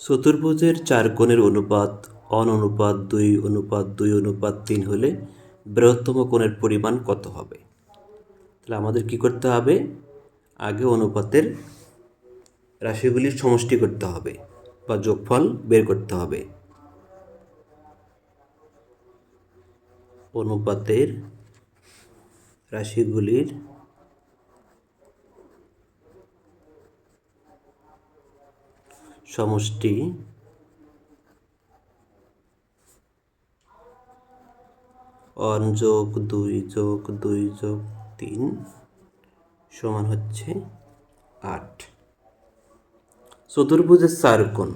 চতুর্ভুজের চার কোণের অনুপাত, অন অনুপাত দুই অনুপাত দুই, অনুপাত তিন হলে বৃহত্তম কোণের পরিমাণ কত হবে? তাহলে আমাদের কি করতে হবে? আগে অনুপাতের রাশিগুলির সমষ্টি করতে হবে বা যোগফল বের করতে হবে। অনুপাতের রাশিগুলির সমষ্টি অন যোগ দুই যোগ দুই যোগ তিন সমান হচ্ছে আট। চতুর্ভুজের চার কোণ।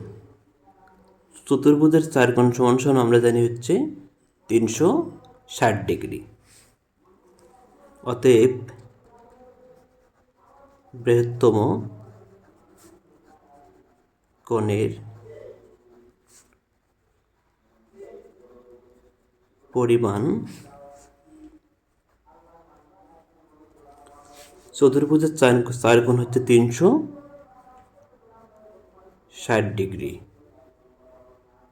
চতুর্ভুজের চার কোণ সমান সমান আমরা জানি হচ্ছে তিনশো ষাট ডিগ্রি। অতএব বৃহত্তম কোণের পরিমাণ চতুর্ভুজের চার চার কোণ হচ্ছে তিনশো ষাট ডিগ্রি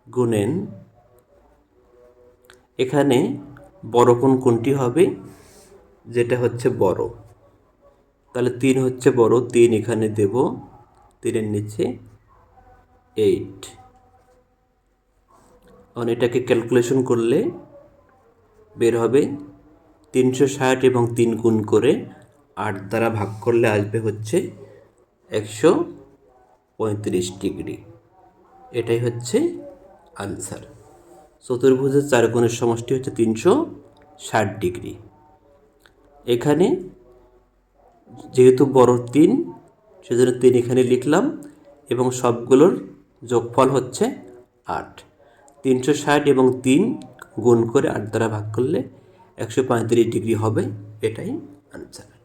গুণেন। এখানে বড় কোণ কোনটি হবে? যেটা হচ্ছে বড়। তাহলে তিন হচ্ছে বড়, তিন এখানে দেব, তিনের নিচে এইট এখন এটাকে ক্যালকুলেশন করলে বের হবে তিনশো ষাট এবং তিন গুণ করে আট দ্বারা ভাগ করলে আসবে হচ্ছে একশো পঁয়ত্রিশ ডিগ্রি। এটাই হচ্ছে আনসার চতুর্ভুজের চার কোণের সমষ্টি হচ্ছে তিনশো ষাট ডিগ্রি। এখানে যেহেতু বড় তিন, সেজন্য তিন এখানে লিখলাম এবং সবগুলোর যোগফল হচ্ছে আট। তিনশো ষাট এবং তিন গুণ করে আট দ্বারা ভাগ করলে একশো পঁয়ত্রিশ ডিগ্রি হবে, এটাই আনসার